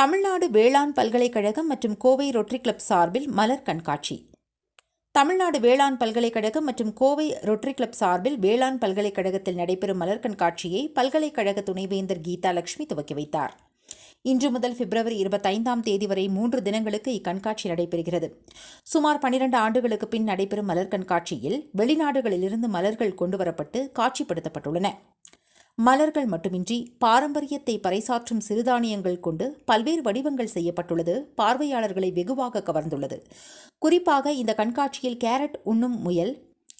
தமிழ்நாடு வேளாண் பல்கலைக்கழகம் மற்றும் கோவை ரொட்டரி கிளப் சார்பில் மலர் கண்காட்சி. தமிழ்நாடு வேளாண் பல்கலைக்கழகம் மற்றும் கோவை ரொட்டரி கிளப் சார்பில் வேளாண் பல்கலைக்கழகத்தில் நடைபெறும் மலர் கண்காட்சியை பல்கலைக்கழக துணைவேந்தர் கீதா லட்சுமி துவக்கி வைத்தார். இன்று முதல் பிப்ரவரி இருபத்தைந்தாம் தேதி வரை மூன்று தினங்களுக்கு இக்கண்காட்சி நடைபெறுகிறது. சுமார் பனிரெண்டு ஆண்டுகளுக்கு பின் நடைபெறும் மலர் கண்காட்சியில் வெளிநாடுகளிலிருந்து மலர்கள் கொண்டுவரப்பட்டு காட்சிப்படுத்தப்பட்டுள்ளன. மலர்கள் மட்டுமின்றி பாரம்பரியத்தை பறைசாற்றும் சிறுதானியங்கள் கொண்டு பல்வேறு வடிவங்கள் செய்யப்பட்டுள்ளது பார்வையாளர்களை வெகுவாக கவர்ந்துள்ளது. குறிப்பாக இந்த கண்காட்சியில் கேரட் உண்ணும் முயல்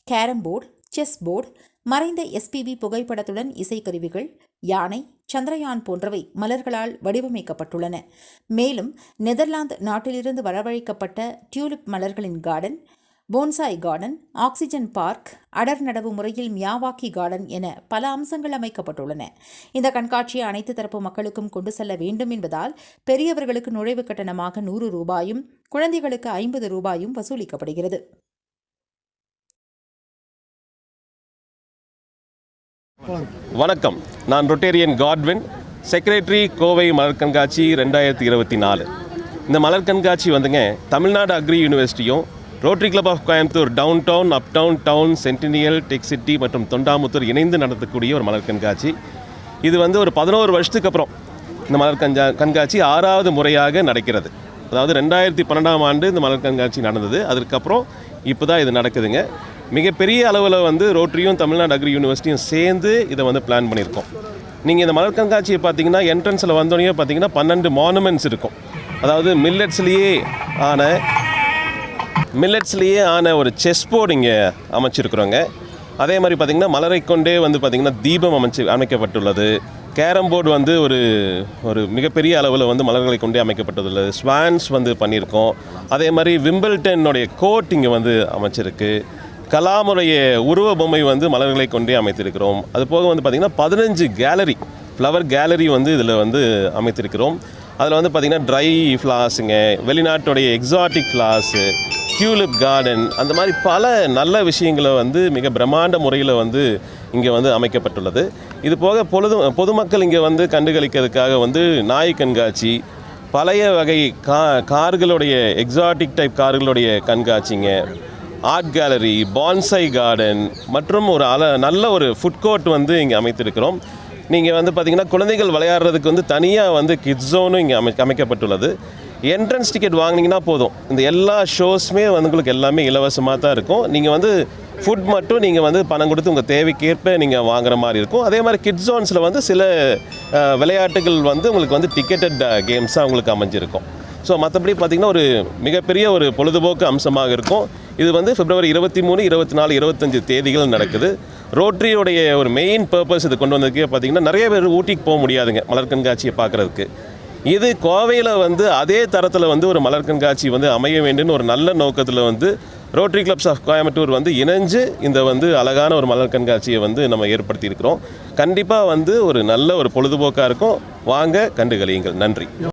கேரம் போர்டு செஸ் போர்டு மறைந்த எஸ்பிபி புகைப்படத்துடன் இசைக்கருவிகள் யானை சந்திரயான் போன்றவை மலர்களால் வடிவமைக்கப்பட்டுள்ளன. மேலும் நெதர்லாந்து நாட்டிலிருந்து வரவழைக்கப்பட்ட டியூலிப் மலர்களின் garden bonsai garden oxygen park அடர் நடவு முறையில் மியாவாக்கி கார்டன் என பல அம்சங்கள் அமைக்கப்பட்டுள்ளன. இந்த கண்காட்சியை அனைத்து தரப்பு மக்களுக்கும் கொண்டு செல்ல வேண்டும் என்பதால் பெரியவர்களுக்கு நுழைவு கட்டணமாக நூறு ரூபாயும் குழந்தைகளுக்கு ஐம்பது ரூபாயும் வசூலிக்கப்படுகிறது. வணக்கம். நான் ரொட்டேரியன் காட்வின் செக்ரட்டரி கோவை மலர் கண்காட்சி ரெண்டாயிரத்தி இருபத்தி நாலு. இந்த மலர் கண்காட்சி வந்துங்க Tamil Nadu agri யூனிவர்சிட்டியும் Rotary Club of Coimbatore downtown uptown town centennial tech city மற்றும் தொண்டாமுத்தூர் இணைந்து நடத்தக்கூடிய ஒரு மலர் கண்காட்சி. இது வந்து ஒரு பதினோரு வருஷத்துக்கு அப்புறம் இந்த மலர் கஞ்சா கண்காட்சி ஆறாவது முறையாக நடக்கிறது. அதாவது ரெண்டாயிரத்தி பன்னெண்டாம் ஆண்டு இந்த மலர் கண்காட்சி நடந்தது. அதுக்கப்புறம் இப்போ தான் இது நடக்குதுங்க. மிகப்பெரிய அளவில் வந்து ரோட்டரியும் தமிழ்நாடு அக்ரி யூனிவர்சிட்டியும் சேர்ந்து இதை வந்து பிளான் பண்ணியிருக்கோம். நீங்கள் இந்த மலர் கண்காட்சியை பார்த்தீங்கன்னா என்ட்ரன்ஸில் வந்தோடனே பார்த்தீங்கன்னா பன்னெண்டு மானுமெண்ட்ஸ் இருக்கும். அதாவது மில்லட்ஸ்லேயே ஆன மில்லட்ஸ்லேயே ஆன ஒரு செஸ் போர்டு இங்கே அமைச்சிருக்கிறோங்க. அதே மாதிரி பார்த்திங்கன்னா மலரை கொண்டே வந்து பார்த்திங்கன்னா தீபம் அமைச்சு அமைக்கப்பட்டுள்ளது. கேரம் போர்டு வந்து ஒரு ஒரு மிகப்பெரிய அளவில் வந்து மலர்களை கொண்டே அமைக்கப்பட்டுள்ளது. ஸ்வான்ஸ் வந்து பண்ணியிருக்கோம். அதே மாதிரி விம்பிள்டனுடைய கோட் இங்கே வந்து அமைச்சிருக்கு. கலாமுடைய உருவ பொம்மை வந்து மலர்களை கொண்டே அமைத்திருக்கிறோம். அது போக வந்து பார்த்திங்கன்னா பதினஞ்சு கேலரி ஃப்ளவர் கேலரி வந்து இதில் வந்து அமைத்திருக்கிறோம். அதில் வந்து பார்த்திங்கன்னா ட்ரை ஃப்ளாஸுங்க வெளிநாட்டுடைய எக்ஸாட்டிக் ஃப்ளாஸு டியூலிப் கார்டன் அந்த மாதிரி பல நல்ல விஷயங்களை வந்து மிக பிரம்மாண்ட முறையில் வந்து இங்கே வந்து அமைக்கப்பட்டுள்ளது. இது போக பொழுது பொதுமக்கள் இங்கே வந்து கண்டுகளிக்கிறதுக்காக வந்து நாய் கண்காட்சி பழைய வகை கா கார்களுடைய எக்ஸாட்டிக் டைப் கார்களுடைய கண்காட்சிங்க ஆர்ட் கேலரி பான்சை கார்டன் மற்றும் ஒரு அல நல்ல ஒரு ஃபுட் கோர்ட் வந்து இங்கே அமைத்திருக்கிறோம். நீங்கள் வந்து பார்த்திங்கன்னா குழந்தைகள் விளையாடுறதுக்கு வந்து தனியாக வந்து கிட்ஸ் ஜோனும் இங்கே அமை அமைக்கப்பட்டுள்ளது. என்ட்ரன்ஸ் டிக்கெட் வாங்கினீங்கன்னா போதும். இந்த எல்லா ஷோஸுமே வந்து உங்களுக்கு எல்லாமே இலவசமாக தான் இருக்கும். நீங்கள் வந்து ஃபுட் மட்டும் நீங்கள் வந்து பணம் கொடுத்து உங்கள் தேவைக்கேற்ப நீங்கள் வாங்குற மாதிரி இருக்கும். அதே மாதிரி கிட்ஸ் ஜோன்ஸில் வந்து சில விளையாட்டுகள் வந்து உங்களுக்கு வந்து டிக்கெட்டட் கேம்ஸாக உங்களுக்கு அமைஞ்சிருக்கும். ஸோ மற்றபடி பார்த்திங்கன்னா ஒரு மிகப்பெரிய ஒரு பொழுதுபோக்கு அம்சமாக இருக்கும். இது வந்து பிப்ரவரி இருபத்தி மூணு இருபத்தி நாலு இருபத்தஞ்சு தேதிகள் நடக்குது. ரோட்ரியோடைய ஒரு மெயின் பர்பஸ் இது கொண்டு வந்ததுக்கே பார்த்திங்கன்னா நிறைய பேர் ஊட்டிக்கு போக முடியாதுங்க மலர் கண்காட்சியை பார்க்குறதுக்கு. இது கோவையில் வந்து அதே தரத்தில் வந்து ஒரு மலர் கண்காட்சி வந்து அமைய வேண்டும்னு ஒரு நல்ல நோக்கத்தில் வந்து ரோட்டரி கிளப்ஸ் ஆஃப் கோயம்புத்தூர் வந்து இணைஞ்சு இந்த வந்து அழகான ஒரு மலர் கண்காட்சியை வந்து நம்ம ஏற்படுத்தியிருக்கிறோம். கண்டிப்பாக வந்து ஒரு நல்ல ஒரு பொழுதுபோக்காக இருக்கும். வாங்க கண்டுகளியுங்கள் நன்றி.